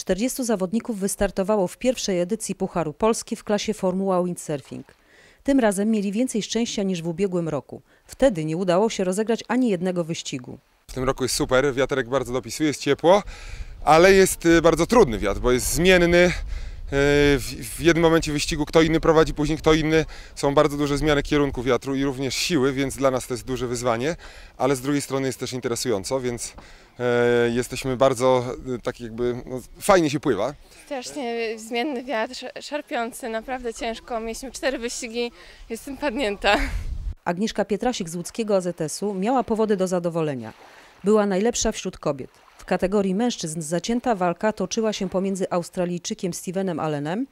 40 zawodników wystartowało w pierwszej edycji Pucharu Polski w klasie Formuła Windsurfing. Tym razem mieli więcej szczęścia niż w ubiegłym roku. Wtedy nie udało się rozegrać ani jednego wyścigu. W tym roku jest super, wiaterek bardzo dopisuje, jest ciepło, ale jest y, bardzo trudny wiatr, bo jest zmienny. Y, W w jednym momencie wyścigu kto inny prowadzi, później kto inny. Są bardzo duże zmiany kierunku wiatru i również siły, więc dla nas to jest duże wyzwanie, ale z drugiej strony jest też interesująco, więc e, jesteśmy bardzo y, tak jakby no, fajnie się pływa. Strasznie zmienny wiatr, sz- szarpiący, naprawdę ciężko. Mieliśmy cztery wyścigi, jestem padnięta. Agnieszka Pietrasik z łódzkiego AZS-u miała powody do zadowolenia. Była najlepsza wśród kobiet. W kategorii mężczyzn zacięta walka toczyła się pomiędzy Australijczykiem Stevenem Allenem,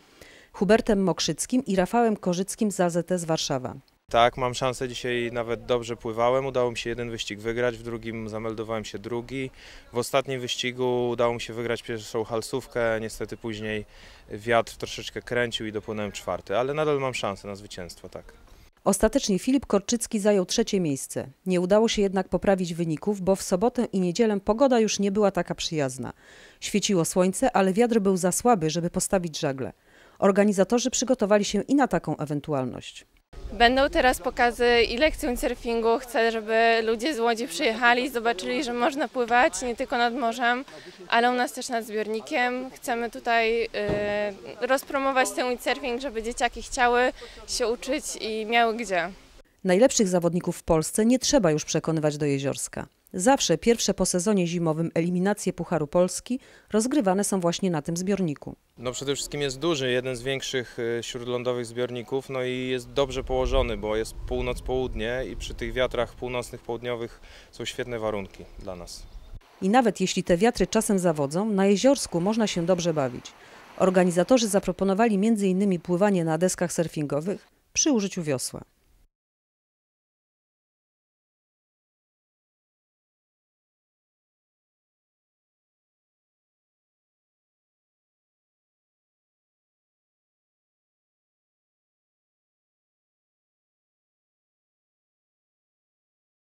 Hubertem Mokrzyckim i Rafałem Korzyckim z AZS Warszawa. Tak, mam szansę. Dzisiaj nawet dobrze pływałem. Udało mi się jeden wyścig wygrać, w drugim zameldowałem się drugi. W ostatnim wyścigu udało mi się wygrać pierwszą halsówkę. Niestety później wiatr troszeczkę kręcił i dopłynąłem czwarty, ale nadal mam szansę na zwycięstwo, tak. Ostatecznie Filip Korczycki zajął trzecie miejsce. Nie udało się jednak poprawić wyników, bo w sobotę i niedzielę pogoda już nie była taka przyjazna. Świeciło słońce, ale wiatr był za słaby, żeby postawić żagle. Organizatorzy przygotowali się i na taką ewentualność. Będą teraz pokazy i lekcje windsurfingu. Chcę, żeby ludzie z Łodzi przyjechali zobaczyli, że można pływać nie tylko nad morzem, ale u nas też nad zbiornikiem. Chcemy tutaj y, rozpromować ten windsurfing, żeby dzieciaki chciały się uczyć i miały gdzie. Najlepszych zawodników w Polsce nie trzeba już przekonywać do jeziorska. Zawsze pierwsze po sezonie zimowym eliminacje Pucharu Polski rozgrywane są właśnie na tym zbiorniku. No przede wszystkim jest duży, jeden z większych y, śródlądowych zbiorników, no i jest dobrze położony, bo jest północ-południe i przy tych wiatrach północnych, południowych są świetne warunki dla nas. I nawet jeśli te wiatry czasem zawodzą, na jeziorsku można się dobrze bawić. Organizatorzy zaproponowali m.in. pływanie na deskach surfingowych przy użyciu wiosła.